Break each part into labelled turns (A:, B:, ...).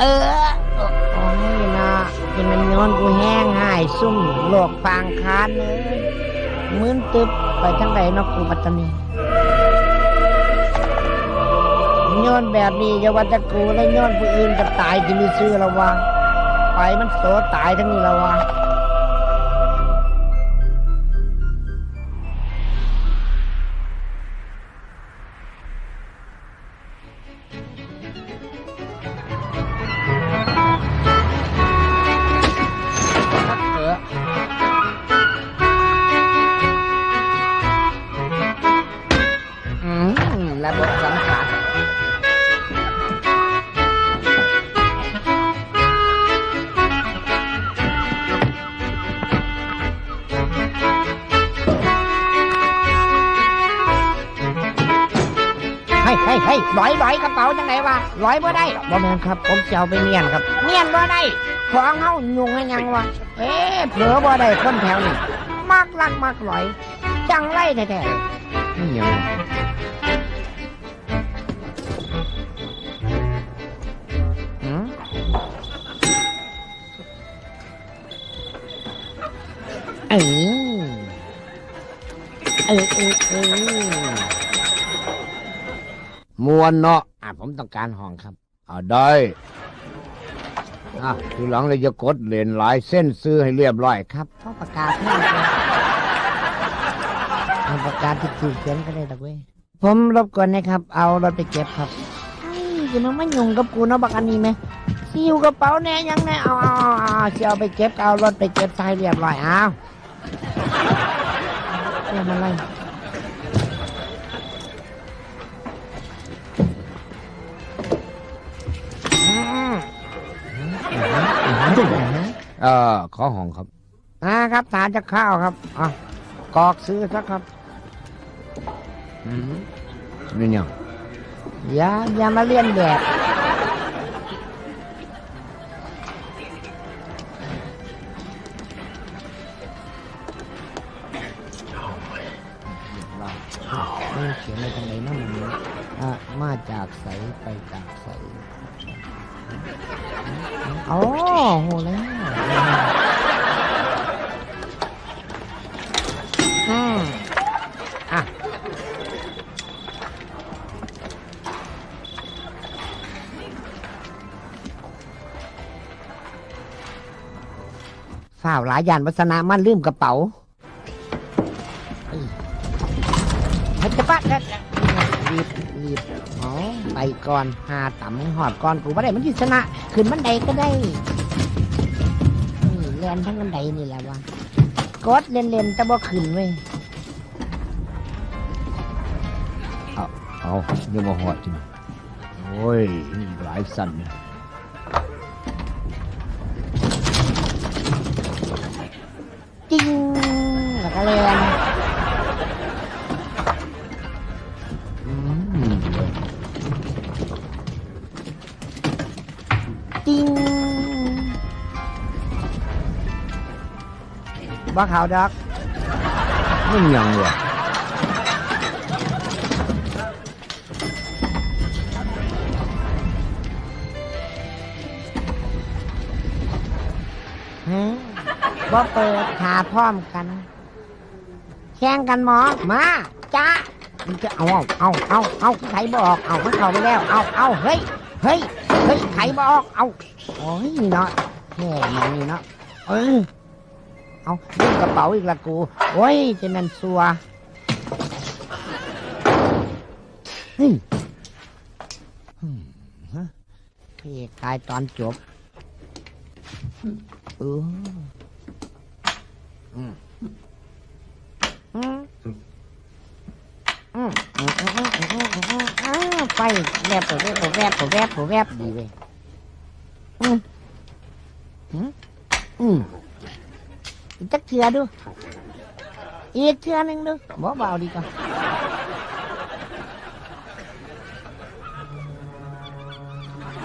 A: เออ โอ้ยนะเป็นมันย้อนกูแห้งหายซุ่มโลกฟางคานเลยมื้นตึบไปทั้งใดเนอกกูปัตตานีย้อนแบบนี้จะว่าแต่กูแล้วย้อนผู้อื่นจะตายที่มีซื้อละวะไปมันโสตายทั้งนี้ละววะ ร้อยบ่ได้บ่แม่นครับ ผมจะเอาไปเมียนครับ เมียนบ่ได้ของเฮายุ่งให้ยังวะเอ๊ะเผลอบ่ได้คนแถวนี้มักลักมักลอย จังไรแท้ๆนี่ยังวะหืมเออเออเออเออ
B: มวนเนาะ
A: อะผมต้องการห้องครับ
B: เอาได้อะทีหลังเลยจะกดเลนหลายเส้นซื้อให้เรียบร้อยครับ
A: เขาประกาศให้เลยเอาประกาศที่ถูกเขียนก็ได้ตะเว้ยผมรบกวนนะครับ เอารถไปเก็บครับไอ้จะมันไม่ยุ่งกับกูเนาะบักอันนี้ไหมซิวกระเป๋าแน่ยังแน่เอาเอาเอาเอาจะเอาไปเก็บก็เอารถไปเก็บใส่เรียบร้อยเอาเรียกมาเลยอื
B: เออขอห้องครับ
A: อ่าครับทานจะข้าวครับอะกรอกซื้อสักครับ
B: อืมนี่ยัง
A: อย่าอย่ามาเลียนแบบ มาจากใสไปจากใสโอ้โหแล้วอืมอะฝ้าวหลายยานวัฒนามันลืมกระเป๋าเอ้ยเฮ้ยจะปะจะจะ รีบรีบอ๋อไปก่อนหาต่ำหอดก่อนกูไม่ได้มันที่ชนะ ขึ้นบันไดก็ได้นี่แลนทั้งบันไดนี่แหละวะกดเล่นๆแต่บ่ขึ้นเว้ย
B: เอาเดี๋ยวมาหอดจิมโอ้ยนี่หลายสั่นเนี่ย
A: จริงแล้วก็เล่น บ่เขาดอก
B: นี่ยังวะ
A: ฮะบ่เปิดหาพร้อมกัน แข่งกันหมอมาจ้ามันจะเอาเอาเอาเอาไขบอกเอามันเข้าไปแล้ว เอาเอาเฮ้ยเฮ้ยเฮ้ยไขบอกเอาโอ้ยเนาะแค่มันนี่เนาะเออ เอาดึงกระเป๋าอีกละกู โอ้ยจะแมันสัวเฮ้ยอืมฮะพี่เอกตายตอนจบเอออืมอืมอืมอืมอืมอืมอืมอืมอืมอ้าวไปแวบแวบแวบแวบแวบดีเว้ยอืมอืมอืม เทือดู อีกเทือนึงดูบ่เบาดีกว่า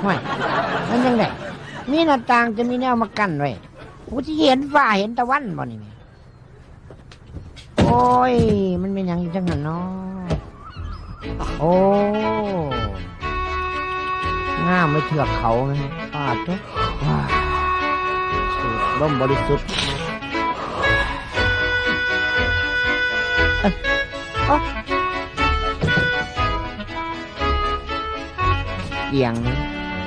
A: ห่วยมันยังไงมีหน้าต่างจะมีแนวมากั้นไว้กูจะเห็นฟ้าเห็นตะวันบ่นี่โอ้ย มันเป็นยังอยู่จังหันเนาะโอ้
B: ง่ามไม่เถือกเขานะปาดทุกว้าวสูดลมบริสุทธิ์ เอ้ยเอ้าเอียงนะ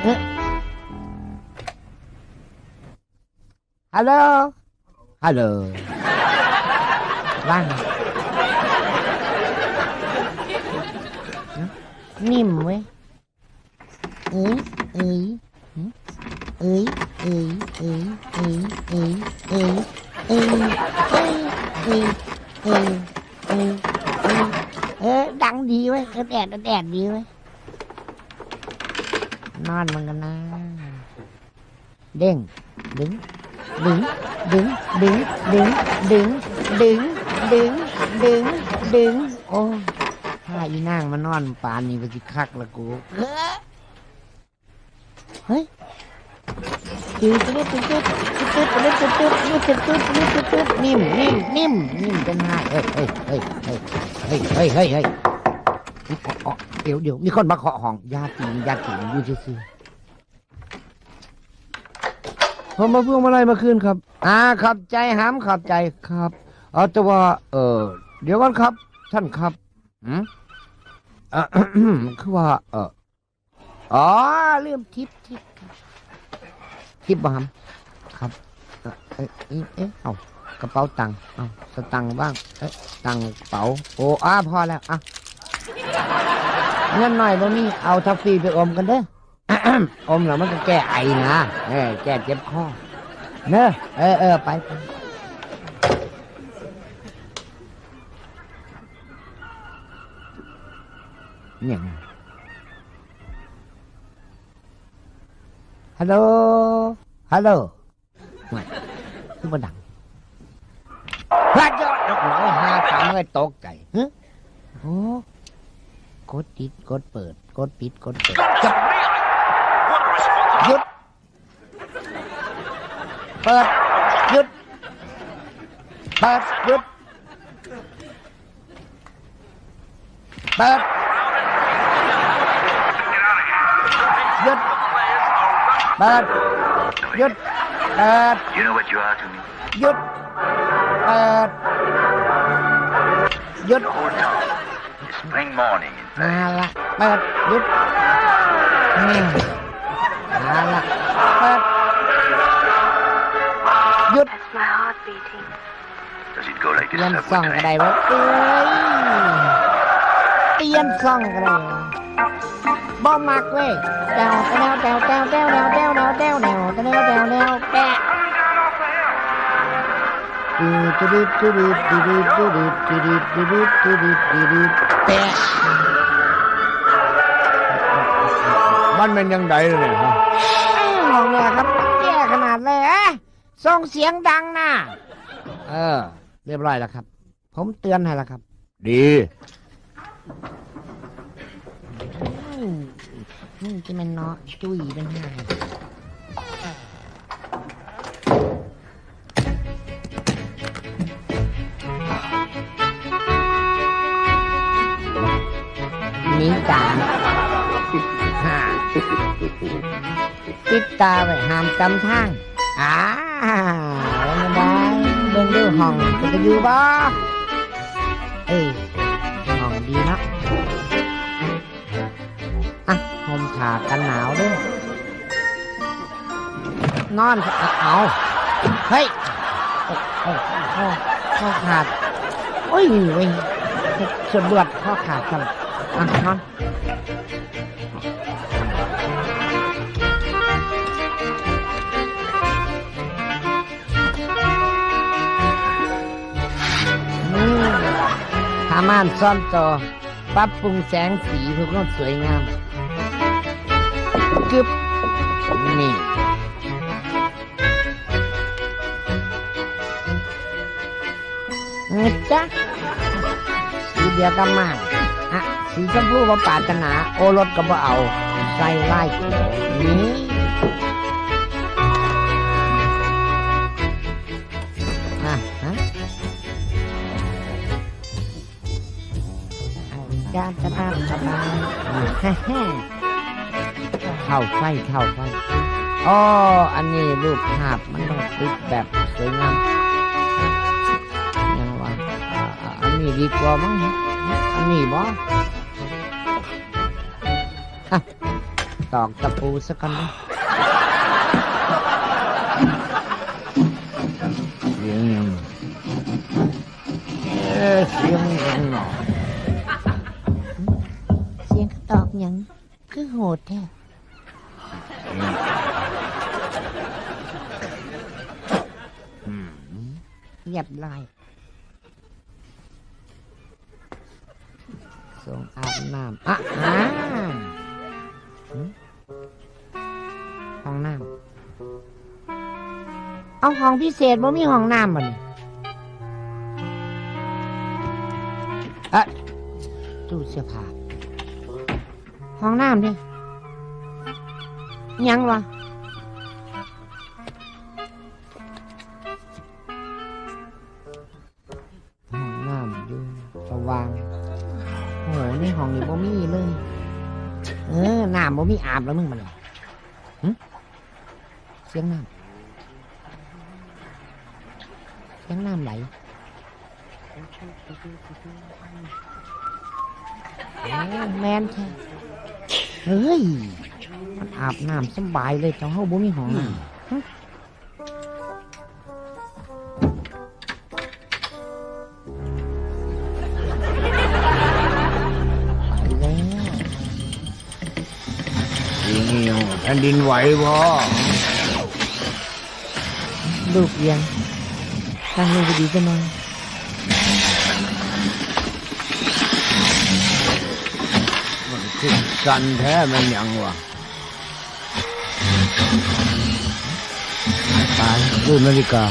B: เอ๊ะฮัลโหล
A: เว้ยเอ้ยเอ้ยหึเออเออดังดีเว้ยเออแดดกระแดดดีเว้ยนอนมันกันนะเด้งดึงดึงดึงดึงดึงดึงดึงดึงดึงดึงโอ้ถ้าอีนางมานอนป่านนี้ไปสิคักละกูเฮ้ย จืดจืดจืดจืดจืดจืดจืดจืดจืดจืดจืดจืดจืดนิ่มนิ่มนิ่มนิ่มเป็นไงเฮ้ยเฮ้ยเฮ้ยเฮ้ยเฮ้ยเฮ้ยเฮ้ยเฮ้ยอ๋อเดี๋ยวเดี๋ยวมีคนมาเคาะห้องยาตีนยาตีนอยู่ซื่อ
B: ผมมาเพิ่งมาไล่มาคืนครับ อ่าขับใจหามขับใจครับเอาแต่ว่า เออเดี๋ยวก่อนครับ ท่านครับอืมอะคือว่า เอออ๋อ
A: ลืมทิปทิป ครับ
B: ทิปบามครับเอ่อเอ๊ะเอ๊ะเอากระเป๋าตังค์เอาสตังค์บ้างเอ๊ะตังค์กระเป๋าโอ้อ้าพอแล้วอะเงินหน่อยบ่มีเอาทัฟฟี่ไปอมกันเด้ออมแล้วมันก็แก้ไอนะเออแก้เจ็บคอเนอะเออเออไปไปเนี่ยไง ฮัลโหล ฮัลโหลไม่คือมันดังพระเจ้าดอกหน่อยหาตามเลยตกใจฮะโอ้กดปิดกดเปิด กดปิดกดเปิดจับหยุด เปิดหยุด เปิดหยุด เปิด เปิด หยุด เปิด
C: You know what you are to me?
B: หยุด เปิด หยุด
C: The whole town. It's spring morning, in
B: มา
C: fact.
B: ละเปิด หยุดนี่มาละเปิด หยุด
D: That's my heart beating.
C: Does it go like
B: เป
C: this
B: ลี่ยน
C: subway
B: ซ่องก็
C: train?
B: ได้เว้ยเอ้ยเปลี่ยนซ่องก็ได้เว้ย บ่มักเว้ยแตวแตวแตวแตวแตวแตวแตวแตวแตวแตวแตวแตวแตวแปะดูดูดูดูดูดูดูดูดูดูดูดูดูดูดูแปะมันเป็นยังไงเลยฮะ
A: มองเลยครับแย่ขนาดเลยเอะส่งเสียงดังนะ
B: เออ เรียบร้อยแล้วครับ ผมเตือนให้แล้วครับ ดี
A: อืม นี่ที่มันเนาะจุยเป็นไง
B: มีจานฮ่าติดตาไว้ห้ามจำทาง
A: อ่าแล้วไม่ได้เบิ่งดูห้องจะอยู่บ่เอ้ยห้องดีเนาะ ห่มผ้ากันหนาวด้วยนอนเอาเฮ้ยโอ้โอ้โอ้ข้อขาดโอ้ยเว้ยเสือบือดข้อขาดกันอะนอนอืมทาม่านซ่อมจอปรับปรุงแสงสีเพื่อความสวยงาม กึบนี่นะจ๊ะสีเดียวกับม่านอะสีชมพูว่าปราถนา โอรสก็บ่เอา ใส่ไล่เขียวนี่อะฮะการจะตามสบาฮ่าฮ่า
B: เข้าไฟเข้าไฟอ๋ออันนี้รูปภาพมันต้องติดแบบสวยงามยังว่าอ่าอ่าอันนี้ดีกว่ามั้งอันนี้บ่อะตอกตะปูสักกันนะเสียงยังเออเสียงยังหนอ
A: เสียงตอกหยังคือโหดแท้ เรียบร้อย
B: ส่งอาบน้ำอะอ่าห้องน้ำ
A: เอาห้องพิเศษบ่มีห้องน้ำบ่นี่
B: อะตู้เสื้อผ้า
A: ห้องน้ำดิ ยังวะ
B: ห้องน้ำอยู่สว่างโอ้
A: โหในห้องนี้บ่มีเลยเออน้ำบ่มีอาบแล้วมึงมัน
B: เสียงน้ำ
A: เสียงน้ำไหลโอ้แมนแท้เฮ้ย มันอาบน้ำสบายเลยเจ้าเฮาบ่มีห้องน้ำไปแล้วำ
B: เสียงเหี่ยวแผ่นดินไหวบ่
A: ลูกเอียงทางนี้ก็ดีจังเลย
B: มันขึ้นกันแท้มันหยังวะ ตายดูนาฬิกา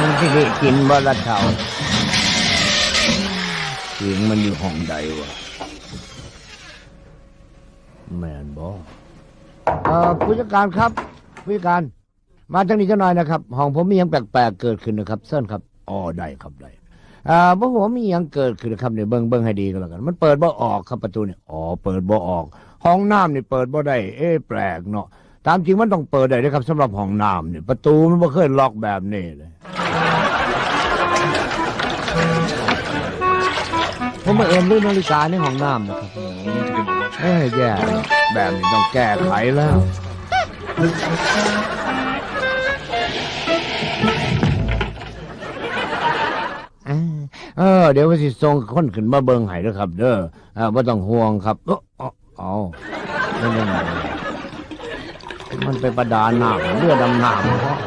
B: มันที่กินบ่ละเท่าเสียงมันอยู่ห้องใดวะแม่นบ่เอ่อผู้จัดการครับผู้จัดการ มาทางนี้เจ้าหน่อยนะครับ ห้องผมมีหยังแปลกๆเกิดขึ้นนะครับเซิร์นครับอ๋อได้ครับได้ อ่าบ่หัวามีหยังเกิดขึ้นะครับเนี่ยเบิ่งเบิ่งให้ดีก็แล้วกัน มันเปิดบ่ออกครับประตูเนี่ยอ๋อเปิดบ่ออก ห้องน้ำนี่เปิดบ่ได้เอ๊ะแปลกเนาะตามจริงมันต้องเปิดได้นะครับสำหรับห้องน้ำเนี่ยประตูมันบ่เคยล็อกแบบนี้เลยผมมาเอ็นด้วยนาฬิกาในห้องน้ำนะครับเอ้ยแย่แบบนี้ต้องแก้ไขแล้ว
A: อ
B: อ เดี๋ยวว่าสิส่งคนขึ้นมาเบิงให้เด้อครับ เด้ออ่าบ่ต้องห่วงครับเออเอาเอาเป็นยังไงมันไปประดาน้ำเรือดำน้ำเพราะ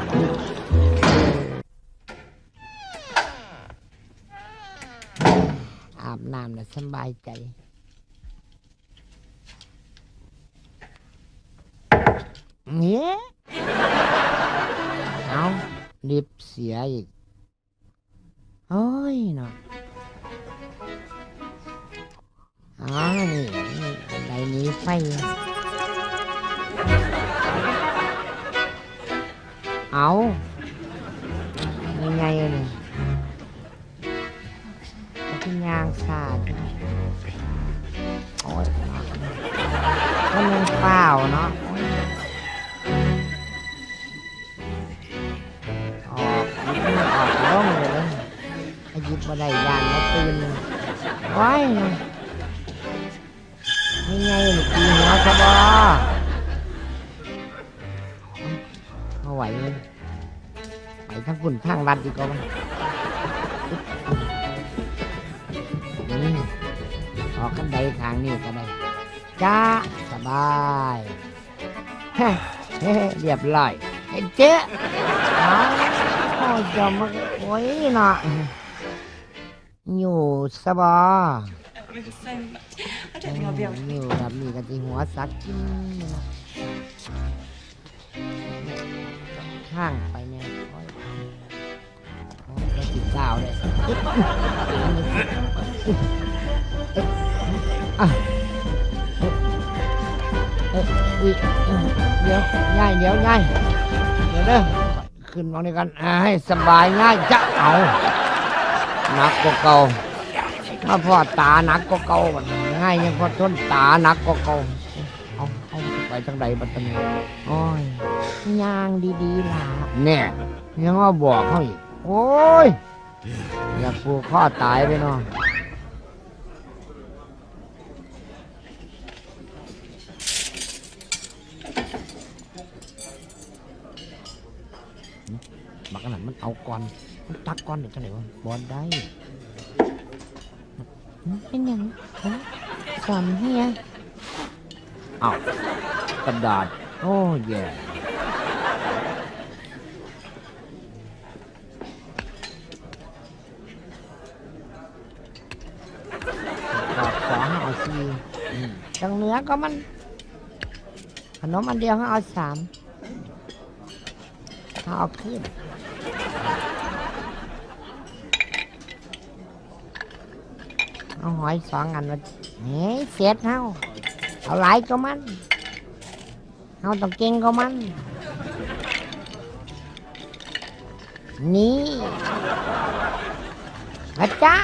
A: อาบน้ำแล้วสบายใจ เนี่ยเอาลิบเสียอีก อยเนาะอ๋อนี่นี่บันไดหนี้ไฟเอายังไงเนี่ยจะเป็นยางขาดโอ้ยมันเปล่าเนาะ ไอ้หยิบมาได้ยานมาตื่นโอ้ยเนาะยังไงลูกปีหัวสะบอเอาไหวเลยไปทั้งฝุ่นทางรัดดีกว่านี่ออกกันใดทางนี้ก็ได้จ้าสบายเฮ้เรียบร้อยเห็นเจ๊อ้าวโอ้ยจะมาโอ้ยนาะ สบาย
D: I don't think I'll be able to.
A: อยู่แบบนี้กันที่หัวสักกินนะข้างไปเนี่ยโอ้ยโอ้ยแล้วติดกาวเลยเดี๋ยวง่ายเดี๋ยวง่ายเดี๋ยวเด้อขึ้นมองด้วยกันให้สบายง่ายจะเอา
B: นักกว่าเก่ามาพ่อตาหนักกว่าเก่าบัดนี้ง่ายยังพอทนตาหนักกว่าเก่าเอาเอาไปทางใดบัดนี้โอ้ย
A: ย่างดีๆล่ะ
B: เนี่ยยังว่าบอกเขาอีกโอ้ยอยากผูกข้อตายไปเนาะบักขนาดมันเอาก่อนมัน ตักก่อนเดี๋ยวจะไหนวะบอลได้
A: เป็นหยังฮะสอนเฮีย
B: เอากระดาษ โอ้แย่ดอกสองเอาสี่อืม
A: จังเหนือก็มัน ขนมอันเดียวเขาเอาสามเขาเอาขึ้น เอาหอยสองอันมาเฮ้ยเสียดเฮาเอาหลายก็มันเอาต้องเก่งก็มัน นี่อาจ้า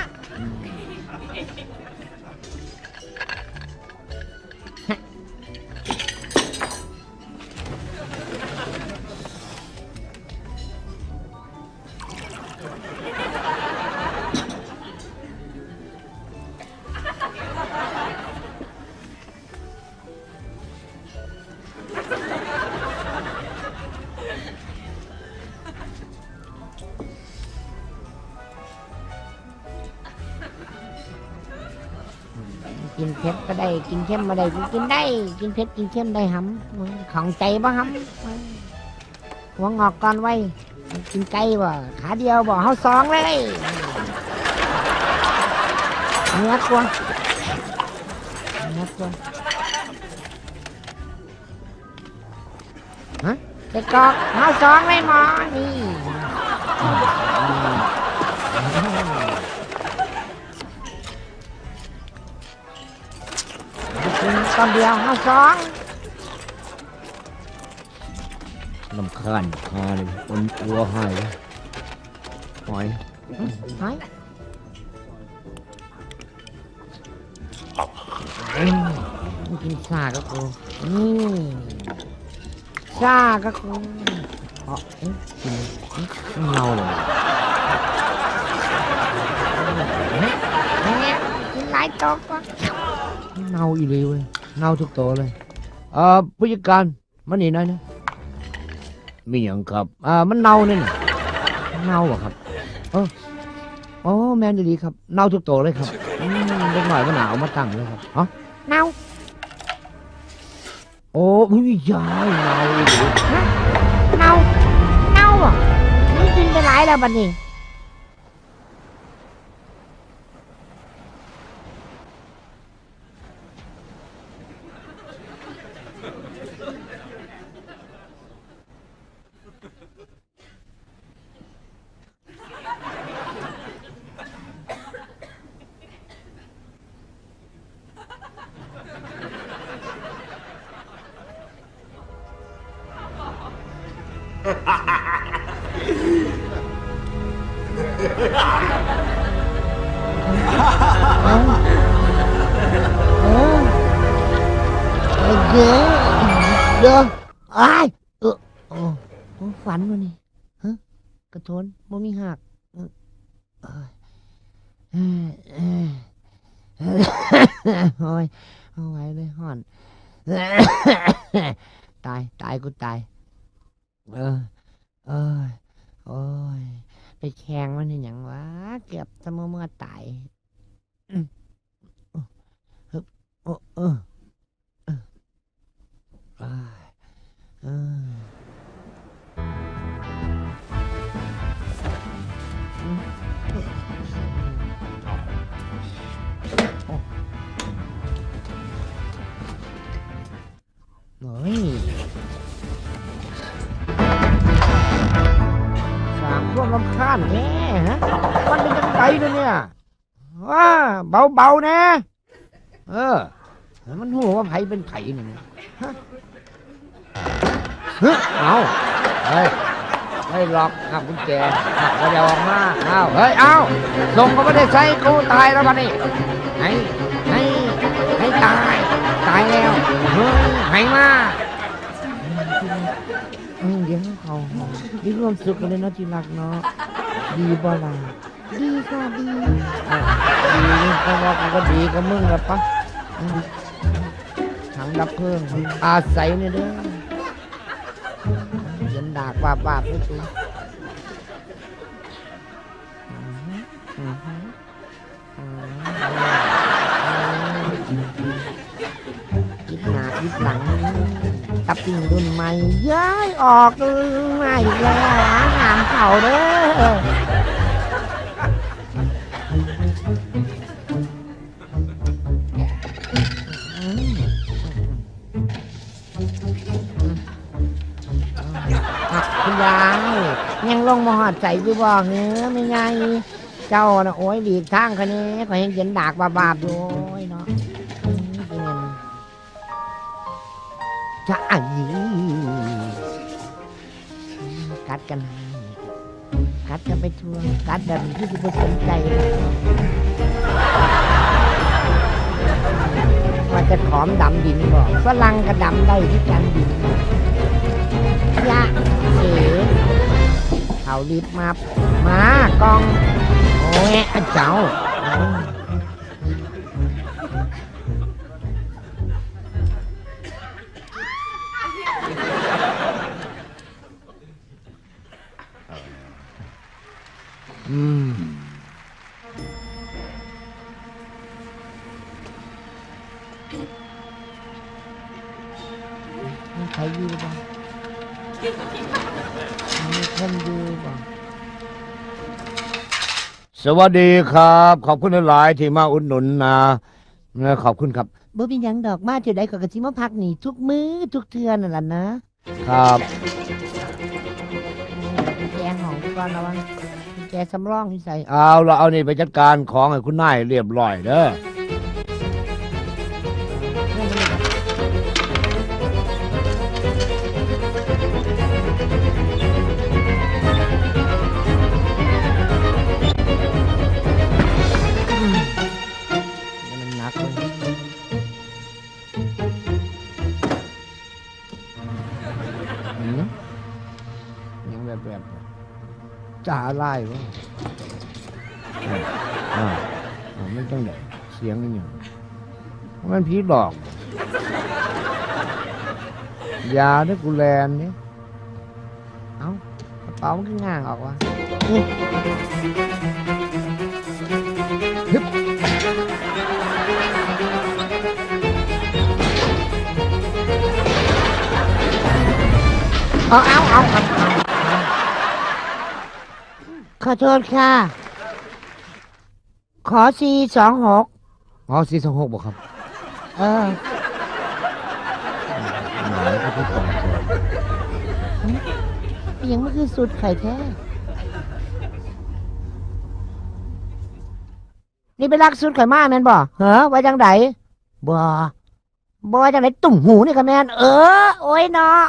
A: ได้กินเค็มมาได้กินได้ กินเผ็ดกินเค็มได้หำของใจบ่หำหัวงอกก่อนไว้ กินไก่บ่ขาเดียวบ่เฮาสองเลยเนื้อกลัวเนื้อกลัวฮะเด็กกอกเฮาสองเลยหมอนี่ อนเดียวเฮาสอง
B: ลำคาญคาเลยคนกลัวหายหอย
A: เฮ้ยกินซาก็กูนี่ซาก็กูอ๋อเอ๊ะกินเอ๊ะ
B: เน่าเลย
A: แหมกินหลายตกวะ
B: เน่าอีเลยเว้ย เน่าทุกตัวเลยเอ่อผู้จัดการมานี่หน่อยนะมีอย่างครับอ่ามันเน่าเนี่ยน่ะเน่าเหรอครับเออโอ้แมนดีๆครับเน่าทุกตัวเลยครับอืมเล็กหน่อยก็หนาวมาตั้งเลยครับฮะ
A: เน่า
B: โอ้พี่ยายเน่าอีหลี
A: ฮะเน่าเน่าอะมันกินไปหลายแล้วบัดนี้ โอ้ยเอาไว้เลยห่อน ตายตายกูตาย เออเอ้ยโอ้ยไปแข่งมันนี่หยังวะเกือบจะเมื่อเมื่อตายฮึบโอ้เออเออเออ้ยสามพวกลำคาญแน่ฮะมันเป็นยังไงเนยเนี่ยว้าเบาๆนะ เออ มันหูว่าไผเป็นไผนี่นะฮะเอาเฮ้ยไม่ล็อกครับกุญแจอะก็จะออกมาเอ้าเฮ้ย เอาส่งก็ไม่ได้ใช้กูตายแล้วบัดนี้ให้ให้ให้ตายตายแล้วเฮ้ยให้มาอืมเดี๋ยวเขามีความสุขกันเลยเนาะที่รักเนาะดีบ่ล่ะ
E: ดีค่ะดี
A: อะดีก็ว่ากูก็ดีก็มึงละปะอืมถังดับเพลิงอาศัยเนี่ยเด้อเย็นดากบาบบาบด้วยสิอื ปิ่งรุ่นใหม่ย้ายออกมาอีกแล้วล้างหามเข่าเด้ออะคุณยายยังลงมาหอดใส่อยู่บ่เนื้อไม่ไงเจ้าน่ะโอ้ยหลีกทางคันนี้ก็เห็นเย็นดากบาบาบๆอยู่ กันกัดกันไปทั่วกัดแบบนี้ที่จะไปสนใจว่าจะขอมดำดินบ่ฝรั่งก็ดำได้ที่กันดินยะเอ๋เอาลิฟต์มา มากอง โอ้ยเจ้า สวัสดีครับ ขอบคุณหลายๆที่มาอุดหนุนนะเออขอบคุณครับ
E: บ่เป็นหยังดอกมาจุดใดก็กะสิมาพักนี่ทุกมื้อทุกเทื่อนั่นล่ะนะครับแจของก่อนระวังแจสำรองที่ใส่
A: เอาเราเอานี่ไปจัดการของให้คุณนายเรียบร้อยเด้อ จ่าไล่วะอ่าอ่าไม่ต้องแบบเสียงนี่อย่างมันผีหลอกยาด้วยกูแลนนี่
E: เอ้ากระเป๋ามันก็ง่างออกว่ะเอาเอาเอาเอาเอา ขอโทษค่ะ ขอสี่สองหก
A: อ๋อสี่สองหกบอกครับ
E: เออ
A: หมายก็ที่สองตัว
E: ยังไม่คือสุดไข่แท้ นี่ไปรักสุดไข่มากแม่นบ่เหรอไว้จังไดบ่บ่ไว้จังไดตุ่มหูนี่ค่ะแม่นเออ โอ้ยเนาะ